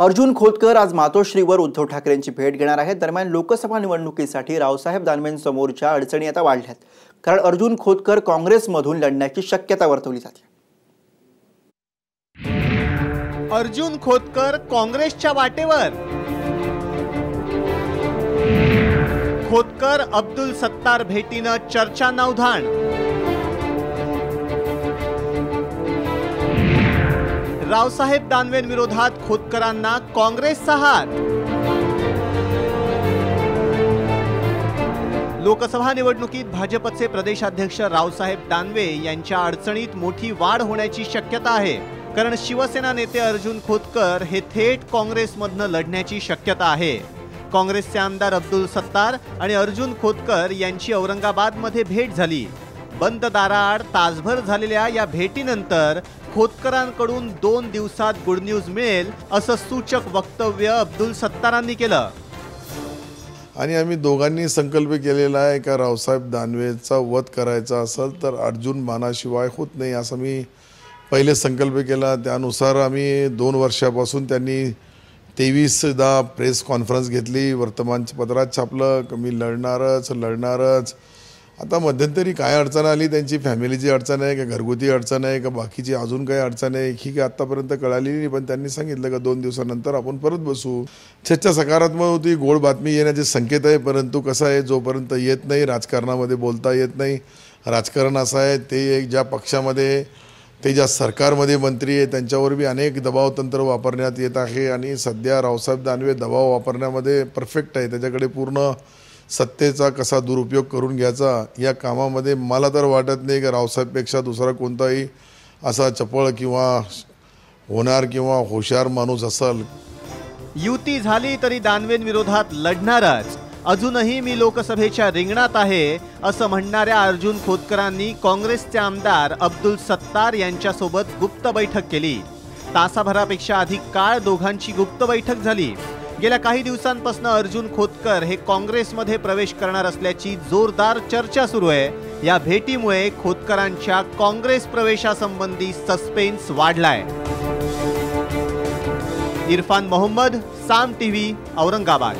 अर्जुन खोतकर आज मातोश्रीवर उद्धव ठाकरेंची भेट घेणार आहेत. दरम्यान लोकसभा निवडणुकीसाठी रावसाहेब दानवेंसमोरच्या अडचणी आता वाढल्यात. कारण अर्जुन खोतकर काँग्रेसमधून लढण्याची शक्यता वर्तवली जाते. अर्जुन खोतकर काँग्रेसच्या वाटेवर. खोतकर अब्दुल सत्तार भेटीनं चर्चा नवधाण रावसाहेब दानवेंविरोधात खोतकरांना काँग्रेसचा हात लोकसभा निवडणुकीत भाजपचे प्रदेशाध्यक्ष रावसाहेब दानवे यांच्या अडचणीत मोठी वाढ होण्याची शक्यता आहे. कारण शिवसेना नेते अर्जुन खोतकर हे थेट काँग्रेसमधनं लढण्याची शक्यता आहे. काँग्रेसचे आमदार अब्दुल सत्तार आणि अर्जुन खोतकर यांची औरंगाबादमध्ये भेट झाली. बंद दाराआड तासभर झालेल्या या भेटीनंतर खोतकरांकडून दोन दिवसात गुड न्यूज मिळेल असं सूचक वक्तव्य अब्दुल सत्तारांनी केलं. आणि आम्ही दोघांनी संकल्प केलेला आहे का रावसाहेब दानवेचा वध करायचा असेल तर अर्जुन मानाशिवाय होत नाही असं मी पहिले संकल्प केला. त्यानुसार आम्ही दोन वर्षापासून त्यांनी तेवीसदा प्रेस कॉन्फरन्स घेतली. वर्तमानपत्रात छापलं मी लढणारच लढणारच. आता मध्यंतरी काय अडचण आली? त्यांची फॅमिलीची अडचण आहे का घरगुती अडचण आहे का बाकीची अजून काही अडचण आहे? ही काय आत्तापर्यंत कळाली नाही पण त्यांनी सांगितलं का दोन दिवसानंतर आपण परत बसू. चर्चा सकारात्मक होती गोड बातमी येण्याचे संकेत आहे परंतु कसं आहे जोपर्यंत येत नाही राजकारणामध्ये बोलता येत नाही. राजकारण असं आहे ते एक ज्या पक्षामध्ये ते ज्या सरकारमध्ये मंत्री आहे त्यांच्यावर बी अनेक दबाव तंत्र वापरण्यात येत आहे. आणि सध्या रावसाहेब दानवे दबाव वापरण्यामध्ये परफेक्ट आहे त्याच्याकडे पूर्ण सत्तेचा कसा दुरुपयोग करून घ्यायचा या कामामध्ये मला तर वाटत नाही की रावसाहेबपेक्षा दुसरा कोणताही असा चपळ किंवा होणार किंवा हुशार माणूस असल. युती झाली तरी दानवेंविरोधात लढणारच. अजूनही मी लोकसभेच्या रिंगणात आहे असं म्हणणाऱ्या अर्जुन खोतकरांनी काँग्रेसचे आमदार अब्दुल सत्तार यांच्यासोबत गुप्त बैठक केली. तासाभरापेक्षा अधिक काळ दोघांची गुप्त बैठक झाली. गेल्या काही दिवसांपासून अर्जुन खोतकर हे काँग्रेसमध्ये प्रवेश करणार असल्याची जोरदार चर्चा सुरू आहे. या भेटीमुळे खोतकरांच्या काँग्रेस प्रवेशासंबंधी सस्पेन्स वाढलाय. इरफान मोहम्मद साम टीव्ही औरंगाबाद.